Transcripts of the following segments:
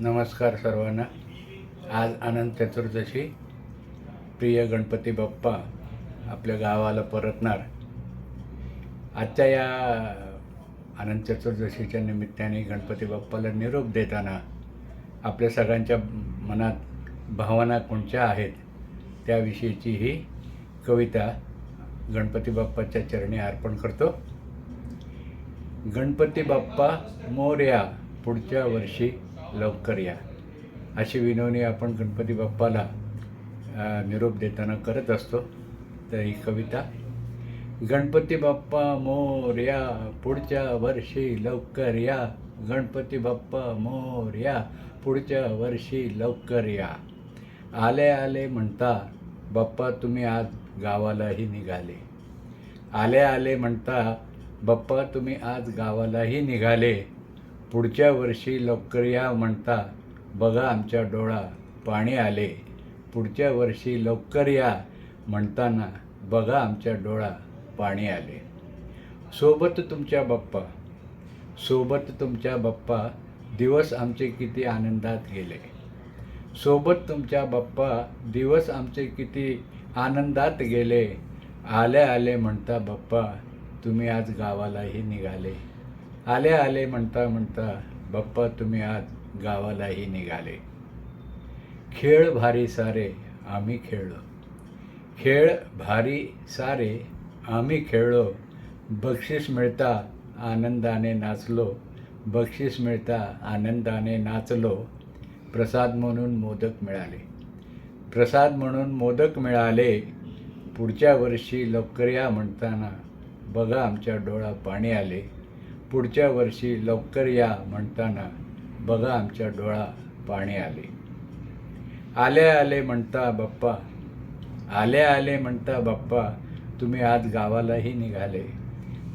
नमस्कार सर्वांना. आज अनंत चतुर्दशी. प्रिय गणपती बाप्पा आपल्या गावाला परतणार. आजच्या या अनंत चतुर्दशीच्या निमित्ताने गणपती बाप्पाला निरोप देताना आपल्या सगळ्यांच्या मनात भावना कोणत्या आहेत त्याविषयीची ही कविता गणपती बाप्पाच्या चरणी अर्पण करतो. गणपती बाप्पा मोर्या पुढच्या वर्षी लवकर या. अशी विनवणी आपण गणपती बाप्पाला निरोप देताना करत असतो. तर ही कविता गणपती बाप्पा मोरया पुढच्या वर्षी लवकर या. गणपती बाप्पा मोरया पुढच्या वर्षी लवकर या. आले आले म्हणता बाप्पा तुम्ही आज गावालाही निघाले. आले आले म्हणता बाप्पा तुम्ही आज गावालाही निघाले. पुढच्या वर्षी लवकर या म्हणता बघा आमच्या डोळा पाणी आले. पुढच्या वर्षी लवकर या म्हणताना बघा आमच्या डोळा पाणी आले. सोबत तुमच्या बाप्पा. सोबत तुमच्या बाप्पा दिवस आमचे किती आनंदात गेले. सोबत तुमच्या बाप्पा दिवस आमचे किती आनंदात गेले. आले आले म्हणता बाप्पा तुम्ही आज गावालाही निघाले. आले आले म्हणता म्हणता बाप्पा तुम्ही आज गावालाही निघाले. खेळ भारी सारे आम्ही खेळलो. खेळ भारी सारे आम्ही खेळलो. बक्षीस मिळता आनंदाने नाचलो. बक्षीस मिळता आनंदाने नाचलो. प्रसाद म्हणून मोदक मिळाले. प्रसाद म्हणून मोदक मिळाले. पुढच्या वर्षी लवकर या म्हणताना बघा आमच्या डोळा पाणी आले. पुढच्या वर्षी लवकर या म्हणताना बघा आमच्या डोळा पाणी आले. आले आले म्हणता बाप्पा. आले आले म्हणता बाप्पा. तुम्ही आज गावालाही निघाले.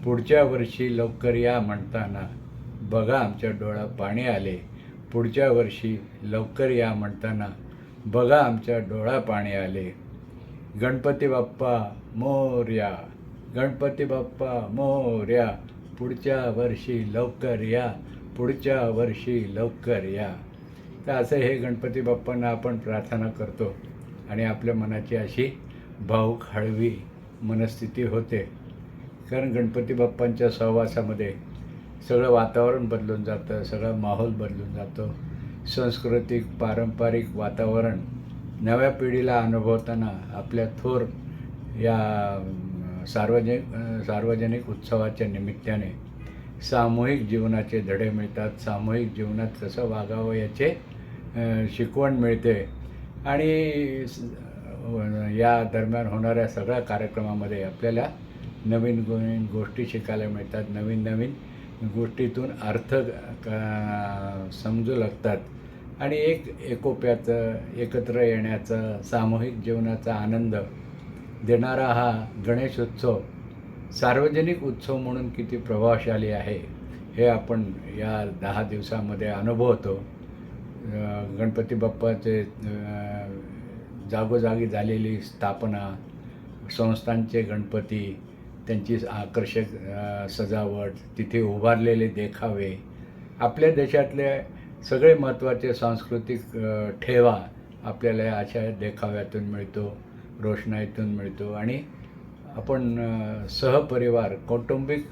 पुढच्या वर्षी लवकर या म्हणताना बघा आमच्या डोळा पाणी आले. पुढच्या वर्षी लवकर या म्हणताना बघा आमच्या डोळा पाणी आले. गणपती बाप्पा मोर्या. गणपती बाप्पा मोर्या. पुढच्या वर्षी लवकर या पुढच्या वर्षी लवकर या. तर असं हे गणपती बाप्पांना आपण प्रार्थना करतो. आणि आपल्या मनाची अशी भाऊक हळवी मनस्थिती होते. कारण गणपती बाप्पांच्या सहवासामध्ये सगळं वातावरण बदलून जातं सगळा माहोल बदलून जातो. सांस्कृतिक पारंपरिक वातावरण नव्या पिढीला अनुभवताना आपल्या थोर या सार्वजनिक सार्वजनिक उत्सवाच्या निमित्ताने सामूहिक जीवनाचे धडे मिळतात. सामूहिक जीवनात कसं वागावं याचे शिकवण मिळते. आणि या दरम्यान होणाऱ्या सगळ्या कार्यक्रमामध्ये आपल्याला नवीन नवीन गोष्टी शिकायला मिळतात. नवीन नवीन गोष्टीतून अर्थ समजू लागतात. आणि एक एकोप्याचं एकत्र येण्याचा सामूहिक जीवनाचा आनंद देणारा हा गणेशोत्सव सार्वजनिक उत्सव म्हणून किती प्रभावशाली आहे हे आपण या दहा दिवसामध्ये अनुभवतो. गणपती बाप्पाचे जागोजागी झालेली स्थापना संस्थांचे गणपती त्यांची आकर्षक सजावट तिथे उभारलेले देखावे आपल्या देशातले सगळे महत्त्वाचे सांस्कृतिक ठेवा आपल्याला या अशा देखाव्यातून मिळतो. रोषणाईतून मिळतो. आणि आपण सहपरिवार कौटुंबिक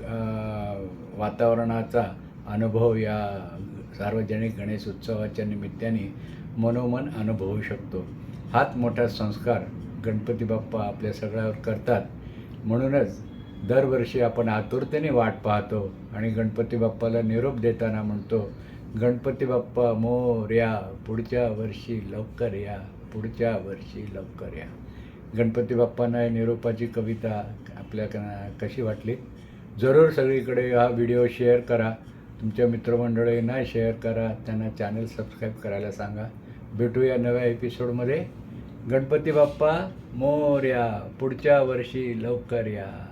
वातावरणाचा अनुभव या सार्वजनिक गणेश उत्सवाच्या निमित्ताने मनोमन अनुभवू शकतो. हाच मोठा संस्कार गणपती बाप्पा आपल्या सगळ्यावर करतात. म्हणूनच दरवर्षी आपण आतुरतेने वाट पाहतो आणि गणपती बाप्पाला निरोप देताना म्हणतो गणपती बाप्पा मोर या पुढच्या वर्षी लवकर या पुढच्या वर्षी लवकर या. गणपती बाप्पांना या निरोपाची कविता आपल्या कशी वाटली? जरूर सगळीकडे हा व्हिडिओ शेअर करा. तुमच्या मित्रमंडळींना शेअर करा. त्यांना चॅनल सबस्क्राईब करायला सांगा. भेटूया नव्या एपिसोडमध्ये. गणपती बाप्पा मोर्या पुढच्या वर्षी लवकर या.